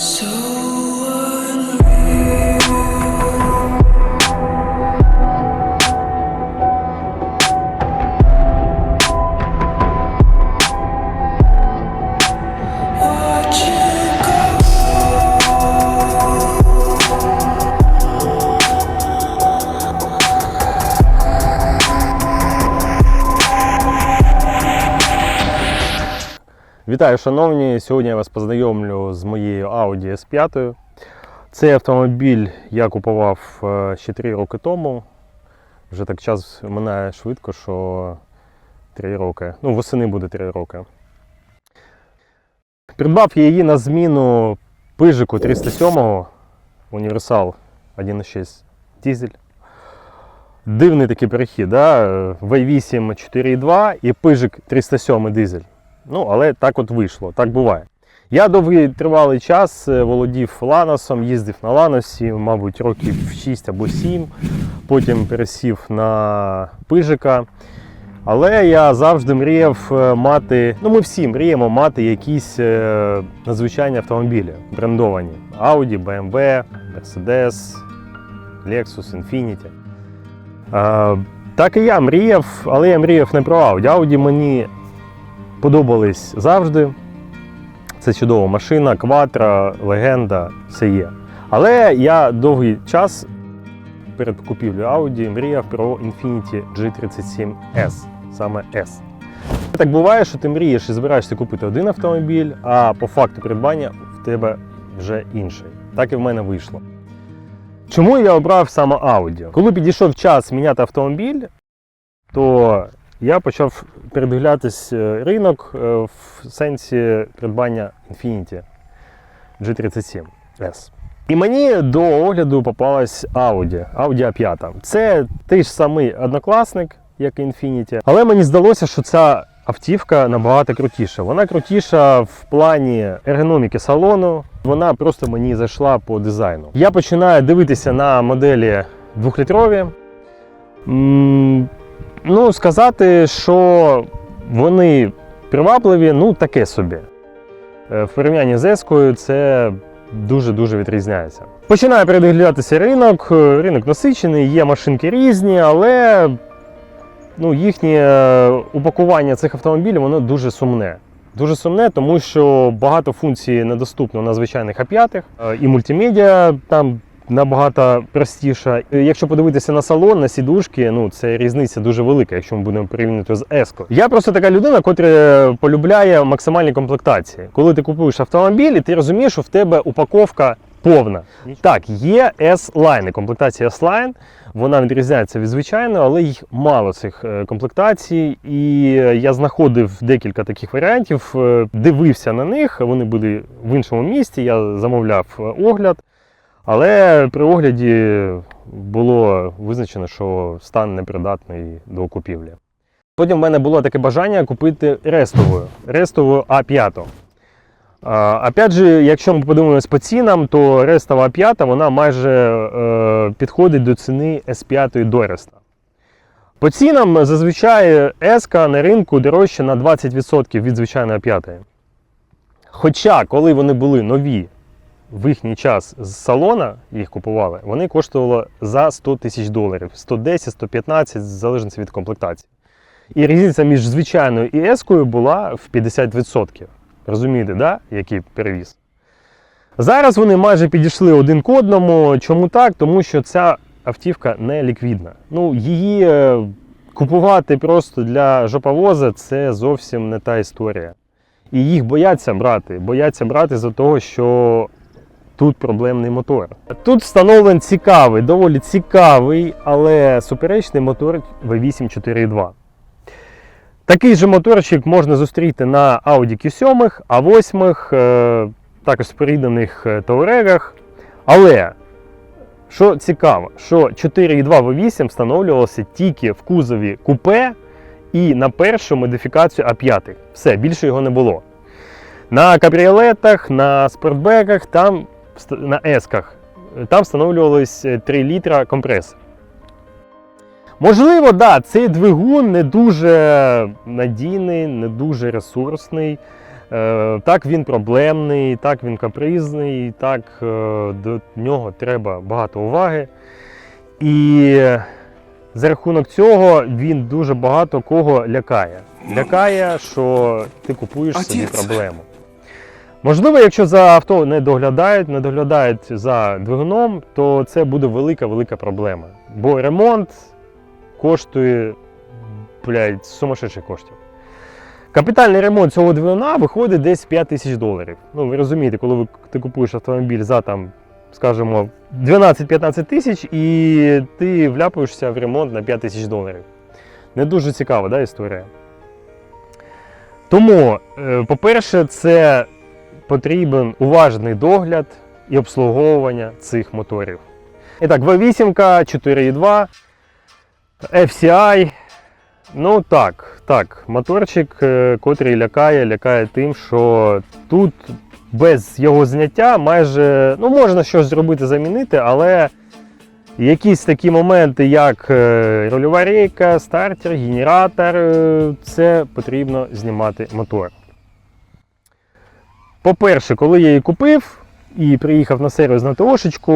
So Вітаю, шановні! Сьогодні я вас познайомлю з моєю Audi S5. Цей автомобіль я купував е, ще 3 роки тому. Вже так час минає швидко, що 3 роки. Ну, восени буде 3 роки. Придбав я її на зміну пижику 307 універсал 1.6 дизель. Дивний такий перехід, да? V8 4.2 і пижик 307 дизель. Ну, але так от вийшло, так буває. Я довгий тривалий час е, володів ланосом, їздив на ланосі, мабуть, років 6 або 7. Потім пересів на пижика. Але я завжди мріяв е, мати, ну ми всі мріємо мати якісь е, надзвичайні автомобілі брендовані. Audi, BMW, Mercedes, Lexus, Infiniti. Так і я мріяв, але я мріяв не про Audi. Audi мені подобались завжди. Це чудова машина, кватра, легенда, все є. Але я довгий час перед купівлею Audi мріяв про Infiniti G37S, саме S. Так буває, що ти мрієш і збираєшся купити один автомобіль, а по факту придбання в тебе вже інший. Так і в мене вийшло. Чому я обрав саме Audi? Коли підійшов час міняти автомобіль, то я почав передивлятись е, ринок е, в сенсі придбання Infiniti G37S. І мені до огляду попалась Audi, Audi A5. Це той ж самий однокласник, як і Infiniti, але мені здалося, що ця автівка набагато крутіша. Вона крутіша в плані ергономіки салону. Вона просто мені зайшла по дизайну. Я починаю дивитися на моделі двохлітрові. Ну, сказати, що вони привабливі, ну таке собі. Е, В порівнянні з Ескою це дуже-дуже відрізняється. Починає передивлятися ринок. Е, Ринок насичений, є машинки різні, але ну, їхнє е, упакування цих автомобілів воно дуже сумне. Дуже сумне, тому що багато функцій недоступно на звичайних А5, Е, і мультимедіа там набагато простіша. Е, Якщо подивитися на салон, на сідушки, ну це різниця дуже велика, якщо ми будемо порівнювати з Еско. Я просто така людина, котра полюбляє максимальні комплектації. Коли ти купуєш автомобіль, і ти розумієш, що в тебе упаковка повна. Так, є S-Line, комплектація S-Line. Вона відрізняється від звичайної, але їх мало цих е, комплектацій. І я знаходив декілька таких варіантів, е, дивився на них. Вони були в іншому місті. Я замовляв е, огляд. Але при огляді було визначено, що стан непридатний до купівлі. Потім в мене було таке бажання купити рестову, рестову А5. А, Опять же, якщо ми подивимося по цінам, то рестова А5 вона майже е, підходить до ціни С5 Дореста. По цінам зазвичай S на ринку дорожча на 20% від звичайної А5. Хоча, коли вони були нові в їхній час з салона їх купували, вони коштували за 100 тисяч доларів, 110, 115, в залежності від комплектації. І різниця між звичайною і ескою була в 50%. Розумієте, да? який перевіз? Зараз вони майже підійшли один к одному. Чому так? Тому що ця автівка не ліквідна. Ну, її е, купувати просто для жоповоза це зовсім не та історія. І їх бояться брати. Бояться брати за того, що тут проблемний мотор. Тут встановлений цікавий, доволі цікавий, але суперечний мотор V8 4.2. Такий же моторчик можна зустріти на Audi Q7, A8, е, також споріднених Touareg. Але, що цікаво, що 4.2 V8 встановлювалося тільки в кузові купе і на першу модифікацію А5. Все, більше його не було. На кабріолетах, на спортбеках, там, на есках, е, там встановлювались е, 3 літра компресор. Можливо, да, цей двигун не дуже надійний, не дуже ресурсний. Е, Так він проблемний, так він капризний, так е, до нього треба багато уваги. І за рахунок цього він дуже багато кого лякає. Лякає, що ти купуєш собі проблему. Можливо, якщо за авто не доглядають, не доглядають за двигуном, то це буде велика-велика проблема. Бо ремонт коштує блядь, сумасшедших коштів. Капітальний ремонт цього двигуна виходить десь 5 тисяч доларів. Ну, ви розумієте, коли ви, ти купуєш автомобіль за там, скажімо, 12-15 тисяч і ти вляпуєшся в ремонт на 5 тисяч доларів. Не дуже цікава да, історія. Тому, е, по-перше, це потрібен уважний догляд і обслуговування цих моторів. І так, V8, 4.2, FCI. Ну так, так, моторчик, е, котрий лякає, лякає тим, що тут без його зняття майже ну, можна щось зробити, замінити, але якісь такі моменти, як е, рульова рейка, стартер, генератор, е, це потрібно знімати мотор. По-перше, коли я її купив і приїхав на сервіс на ТОшечку,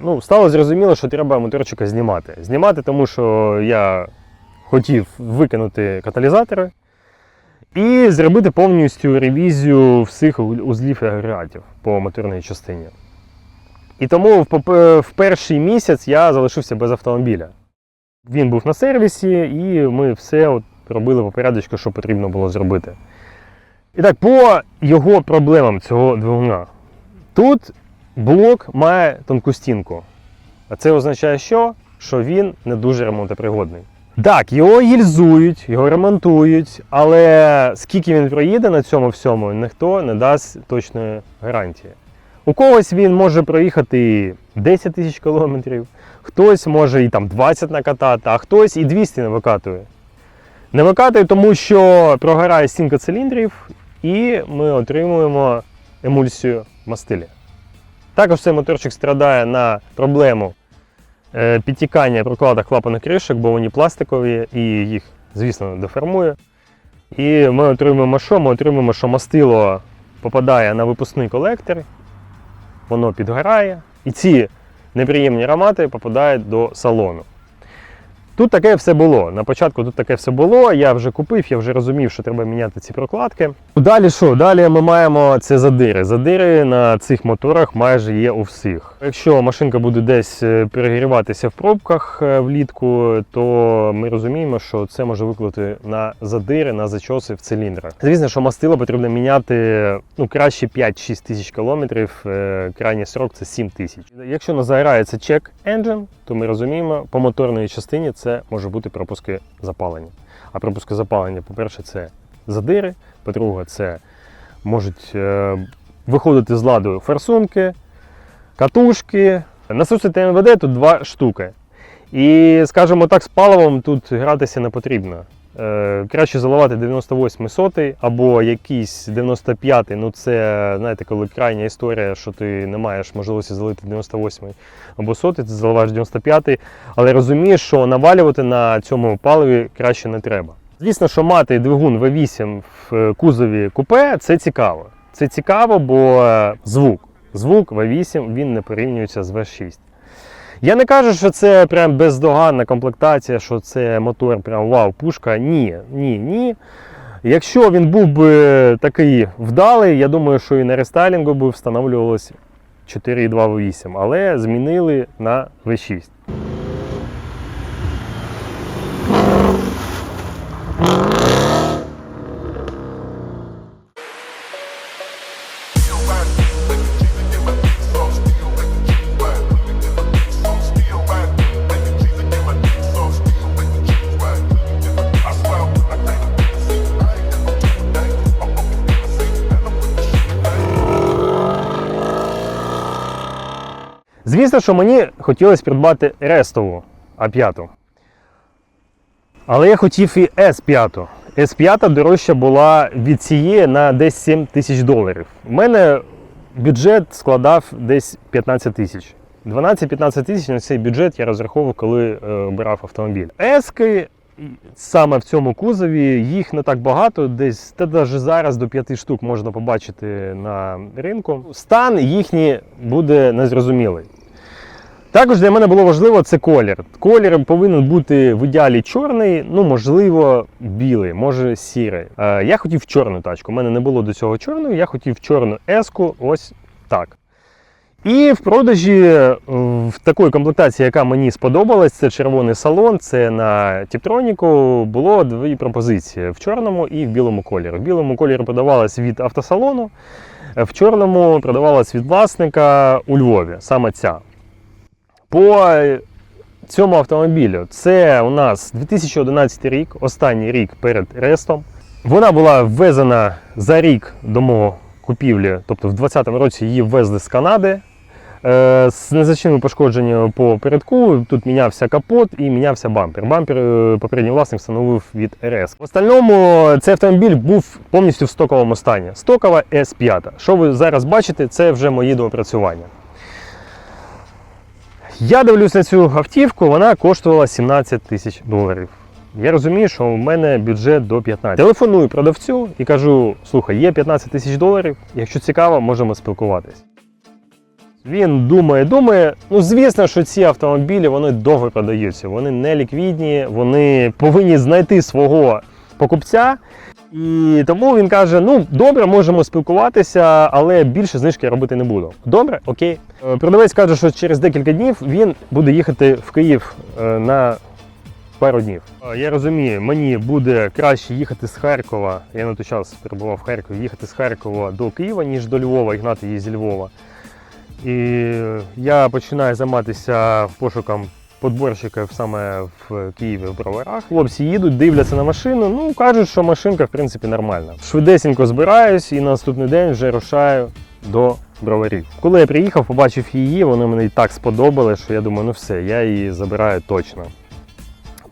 ну, стало зрозуміло, що треба моторчика знімати. Знімати, тому що я хотів викинути каталізатори і зробити повністю ревізію всіх узлів і агрегатів по моторній частині. І тому в, перший місяць я залишився без автомобіля. Він був на сервісі, і ми все от робили по порядочку, що потрібно було зробити. І так, по його проблемам цього двигуна. Тут блок має тонку стінку. А це означає, що? що він не дуже ремонтопригодний. Так, його гільзують, його ремонтують, але скільки він проїде на цьому всьому, ніхто не дасть точної гарантії. У когось він може проїхати 10 тисяч кілометрів, хтось може і там 20 накатати, а хтось і 200 не викатує. Не викатує, тому що прогорає стінка циліндрів, і ми отримуємо емульсію мастилі. Також цей моторчик страдає на проблему е, підтікання прокладок клапаних кришок, бо вони пластикові і їх, звісно, деформує. І ми отримуємо що? Ми отримуємо, що мастило попадає на випускний колектор, воно підгорає, і ці неприємні аромати попадають до салону. Тут таке все було. На початку тут таке все було. Я вже купив, я вже розумів, що треба міняти ці прокладки. Далі що? Далі ми маємо це задири. Задири на цих моторах майже є у всіх. Якщо машинка буде десь е, перегріватися в пробках е, влітку, то ми розуміємо, що це може викликати на задири, на зачоси в циліндрах. Звісно, що мастило потрібно міняти ну, краще 5-6 тисяч кілометрів, е, крайній срок це 7 тисяч. Якщо не загорається чек engine, то ми розуміємо, по моторній частині це може бути пропуски запалення. А пропуски запалення, по-перше, це задири, по-друге, це можуть е, виходити з ладу форсунки, катушки. Насоси ТНВД тут два штуки. І, скажімо так, з паливом тут гратися не потрібно. Е, краще заливати 98 сотий або якийсь 95 ну це, знаєте, коли крайня історія, що ти не маєш можливості залити 98 або сотий, ти заливаєш 95 але розумієш, що навалювати на цьому паливі краще не треба. Звісно, що мати двигун V8 в е, кузові купе це цікаво. Це цікаво, бо е, звук. Звук V8 він не порівнюється з V6. Я не кажу, що це прям бездоганна комплектація, що це мотор прям вау, пушка. Ні, ні, ні. Якщо він був би такий вдалий, я думаю, що і на рестайлінгу би встановлювалось 4,2 V8, але змінили на V6. Звісно, що мені хотілося придбати рестову А5. Але я хотів і S5. S5 дорожча була від цієї на десь 7 тисяч доларів. У мене бюджет складав десь 15 тисяч. 12-15 тисяч на цей бюджет я розраховував, коли е, обирав автомобіль. Ески саме в цьому кузові їх не так багато, десь та навіть зараз до 5 штук можна побачити на ринку. Стан їхній буде незрозумілий. Також для мене було важливо це колір. Колір повинен бути в ідеалі чорний, ну можливо, білий, може сірий. Е, я хотів чорну тачку. У мене не було до цього чорної, я хотів чорну еску, ось так. І в продажі е, в такої комплектації, яка мені сподобалась, це червоний салон, це на Тіптроніку, було дві пропозиції в чорному і в білому кольорі. В білому кольорі продавалась від автосалону, в чорному продавалась від власника у Львові, саме ця. По цьому автомобілю це у нас 2011 рік, останній рік перед рестом. Вона була ввезена за рік до мого купівлі, тобто в 2020 році її ввезли з Канади. Е, З незначними пошкодженнями по передку. Тут мінявся капот і мінявся бампер. Бампер е, попередній власник встановив від РС. В остальному цей автомобіль був повністю в стоковому стані. Стокова S5. Що ви зараз бачите, це вже мої доопрацювання. Я дивлюсь на цю автівку, вона коштувала 17 тисяч доларів. Я розумію, що у мене бюджет до 15. Телефоную продавцю і кажу: слухай, є 15 тисяч доларів, якщо цікаво, можемо спілкуватись. Він думає, думає. Ну, звісно, що ці автомобілі вони довго продаються, вони не ліквідні, вони повинні знайти свого покупця. І тому він каже: ну добре, можемо спілкуватися, але більше знижки робити не буду. Добре, окей. Е, Продавець каже, що через декілька днів він буде їхати в Київ е, на пару днів. Е, Я розумію, мені буде краще їхати з Харкова. Я на той час перебував в Харкові, їхати з Харкова до Києва, ніж до Львова і гнати її зі Львова. І я починаю займатися пошуком подборщиків саме в Києві в броварах. Хлопці їдуть, дивляться на машину. Ну кажуть, що машинка в принципі нормальна. Швидесенько збираюсь і на наступний день вже рушаю до броварів. Коли я приїхав, побачив її, вони мені так сподобали, що я думаю, ну все, я її забираю точно.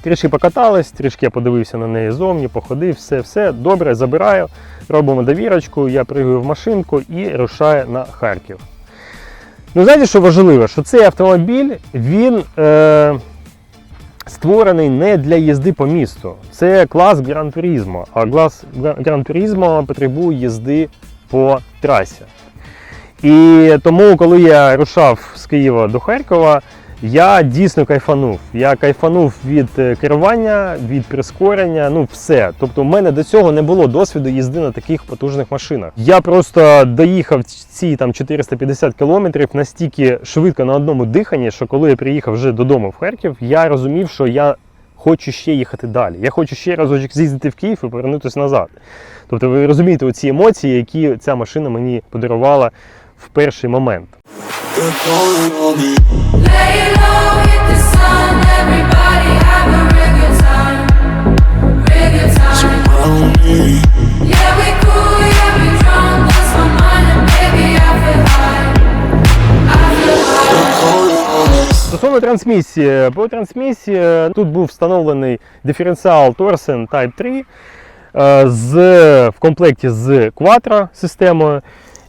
Трішки покатались, трішки я подивився на неї зовні, походив, все, все добре, забираю, робимо довірочку, я пригаю в машинку і рушаю на Харків. Ну, знаєте, що важливо, що цей автомобіль він е, створений не для їзди по місту. Це клас Гран Турізмо, а клас Гран Турізмо потребує їзди по трасі. І тому, коли я рушав з Києва до Харкова, я дійсно кайфанув. Я кайфанув від е, керування, від прискорення, ну все. Тобто, у мене до цього не було досвіду їзди на таких потужних машинах. Я просто доїхав ці там 450 кілометрів настільки швидко на одному диханні, що коли я приїхав вже додому в Харків, я розумів, що я хочу ще їхати далі. Я хочу ще разочок з'їздити в Київ і повернутися назад. Тобто, ви розумієте оці емоції, які ця машина мені подарувала в перший момент. Стосовно трансмісії, по трансмісії е, тут був встановлений диференціал Torsen Type 3 е, з, в комплекті з Quattro системою.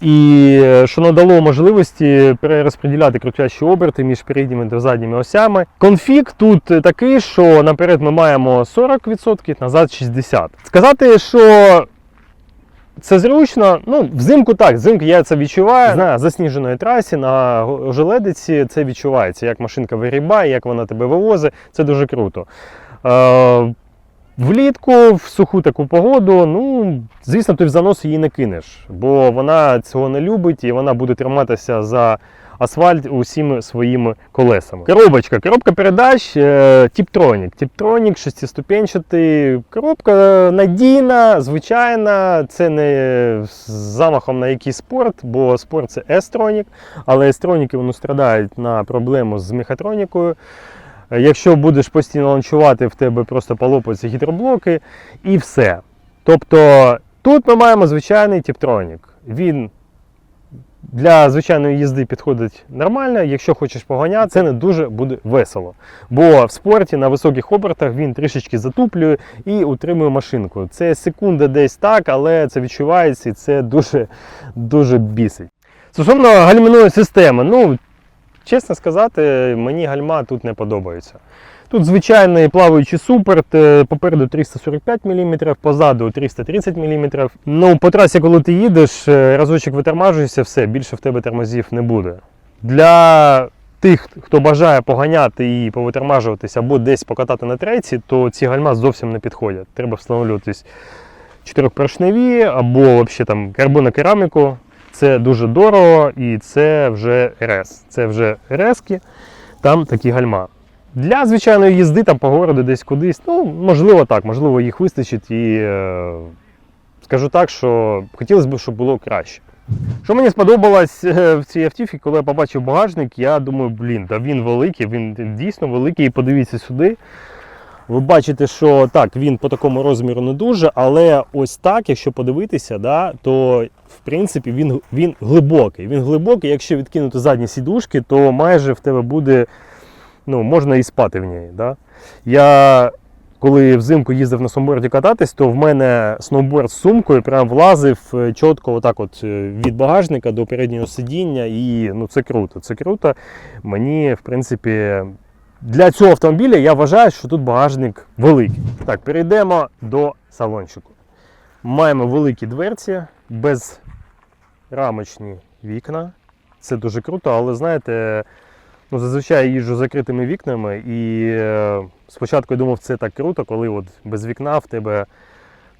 І е, що надало можливості перерозподіляти крутящі оберти між передніми та задніми осями. Конфіг тут такий, що наперед ми маємо 40%, назад 60%. Сказати, що це зручно. Ну, взимку так, взимку я це відчуваю. На засніженої трасі, на ожеледиці це відчувається, як машинка вирібає, як вона тебе вивозить. Це дуже круто. Е, влітку, в суху таку погоду, ну, звісно, ти в занос її не кинеш, бо вона цього не любить і вона буде триматися за асфальт усіми своїми колесами. Коробочка, коробка передач е, Tiptronic. Tiptronic шестиступенчатий. Коробка надійна, звичайна. Це не з замахом на якийсь спорт, бо спорт це S-Tronic, але S-Tronic вони страдають на проблему з мехатронікою. Якщо будеш постійно ланчувати, в тебе просто полопаються гідроблоки і все. Тобто тут ми маємо звичайний Tiptronic. Він для звичайної їзди підходить нормально. Якщо хочеш поганяти, це не дуже буде весело. Бо в спорті на високих обертах він трішечки затуплює і утримує машинку. Це секунда десь так, але це відчувається і це дуже, дуже бісить. Стосовно гальмівної системи, ну, чесно сказати, мені гальма тут не подобається. Тут звичайний плаваючий суперт, е, попереду 345 мм, позаду 330 мм. Ну, по трасі, коли ти їдеш, е, разочок витормажуєшся, все, більше в тебе тормозів не буде. Для тих, хто бажає поганяти і повитормажуватися або десь покатати на трейці, то ці гальма зовсім не підходять. Треба встановлюватись чотирьохпоршневі або взагалі там карбонокераміку. Це дуже дорого і це вже РС. Це вже РСки, там такі гальма. Для звичайної їзди там по городу десь кудись, ну, можливо, так, можливо, їх вистачить і е, скажу так, що хотілося б, щоб було краще. Що мені сподобалось е, в цій автівці, коли я побачив багажник, я думаю, блін, да він великий, він дійсно великий. І подивіться сюди. Ви бачите, що так, він по такому розміру не дуже, але ось так, якщо подивитися, да, то в принципі він, він глибокий. Він глибокий, якщо відкинути задні сідушки, то майже в тебе буде, ну, можна і спати в ній. Да? Я коли взимку їздив на сноуборді кататись, то в мене сноуборд з сумкою прям влазив е, чітко отак от е, від багажника до переднього сидіння. І ну, це круто. Це круто. Мені, в принципі, для цього автомобіля я вважаю, що тут багажник великий. Так, перейдемо до салончику. Маємо великі дверці, безрамочні вікна. Це дуже круто, але знаєте, ну, зазвичай я їжджу закритими вікнами, і е, спочатку я думав, це так круто, коли от без вікна в тебе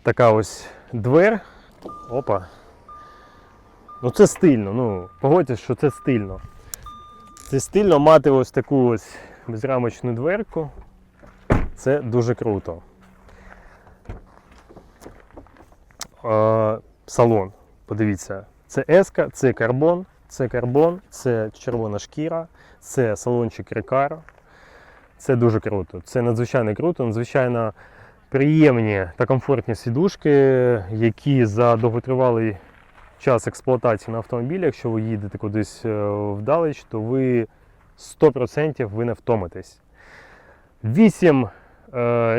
така ось двер. Опа. Ну це стильно, ну, погодьтесь, що це стильно. Це стильно мати ось таку ось безрамочну дверку. Це дуже круто. Е, салон. Подивіться, це еска, це карбон, це карбон, це червона шкіра, це салончик Recaro. Це дуже круто. Це надзвичайно круто, надзвичайно приємні та комфортні сідушки, які за довготривалий час експлуатації на автомобілі, якщо ви їдете кудись е, вдалеч, то ви 100% ви не втомитесь. Вісім е,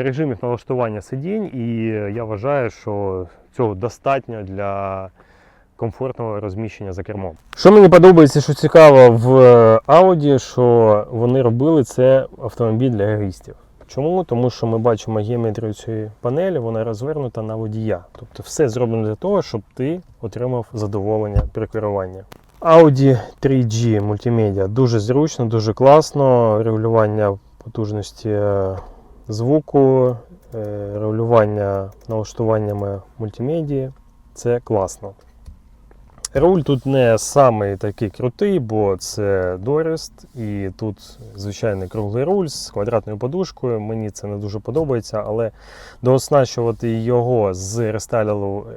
режимів налаштування сидінь, і я вважаю, що цього достатньо для комфортного розміщення за кермом. Що мені подобається, що цікаво в е, Audi, що вони робили це автомобіль для егоїстів. Чому? Тому що ми бачимо геометрію цієї панелі, вона розвернута на водія. Тобто все зроблено для того, щоб ти отримав задоволення при керуванні. Audi 3G мультимедіа дуже зручно, дуже класно. Регулювання потужності е, звуку, е, регулювання налаштуваннями мультимедії. Це класно. Руль тут не самий такий крутий, бо це Дорест, і тут звичайний круглий руль з квадратною подушкою. Мені це не дуже подобається, але дооснащувати його з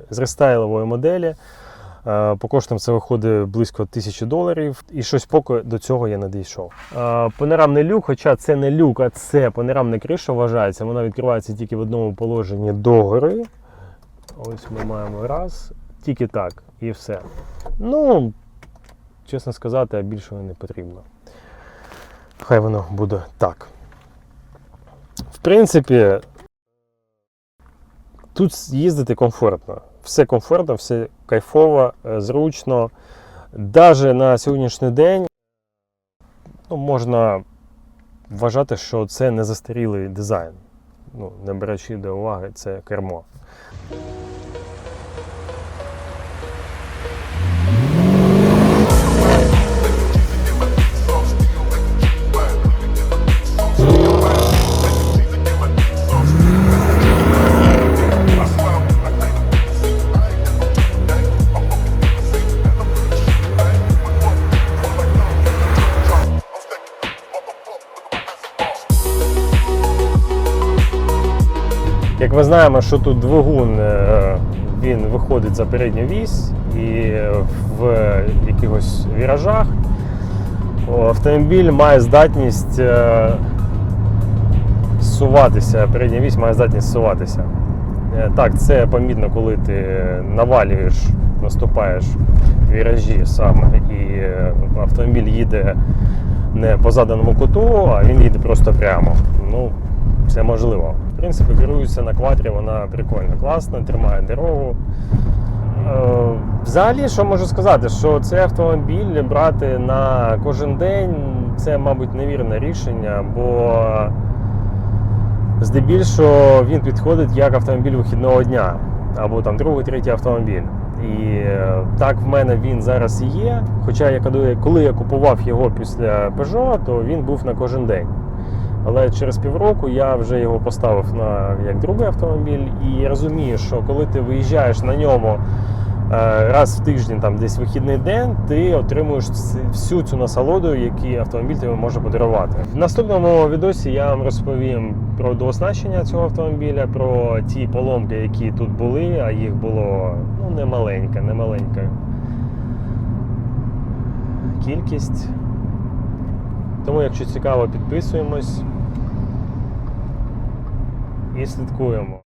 рестайлової моделі. Е, По коштам це виходить близько тисячі доларів, і щось поки до цього я не дійшов. Е, Панорамний люк, хоча це не люк, а це панорамна криша вважається. Вона відкривається тільки в одному положенні догори. Ось ми маємо раз, тільки так, і все. Ну, чесно сказати, більшого не потрібно. Хай воно буде так. В принципі, тут їздити комфортно. Все комфортно, все кайфово, е, зручно. Даже на сьогоднішній день ну, можна вважати, що це не застарілий дизайн. Ну, не беручи до уваги це кермо. Знаємо, що тут двигун е, він виходить за передню вісь і в якихось віражах автомобіль має здатність е, зсуватися, передня вісь має здатність зсуватися. Е, Так, це помітно, коли ти навалюєш, наступаєш в віражі саме, і автомобіль їде не по заданому куту, а він їде просто прямо. Ну, це можливо. В принципі, керується на квадрі, вона прикольна, класна, тримає дорогу. Е, Взагалі, що можу сказати, що цей автомобіль брати на кожен день це, мабуть, невірне рішення, бо Здебільшого він підходить як автомобіль вихідного дня, або там другий, третій автомобіль. І е, так в мене він зараз і є. Хоча я коли я купував його після Peugeot, то він був на кожен день. Але через півроку я вже його поставив на як другий автомобіль і розумію, що коли ти виїжджаєш на ньому е, раз в тиждень, там десь вихідний день, ти отримуєш всю цю насолоду, яку автомобіль тобі може подарувати. В наступному відосі я вам розповім про дооснащення цього автомобіля, про ті поломки, які тут були, а їх було ну, немаленька, немаленька кількість. Тому, якщо цікаво, підписуємось і слідкуємо.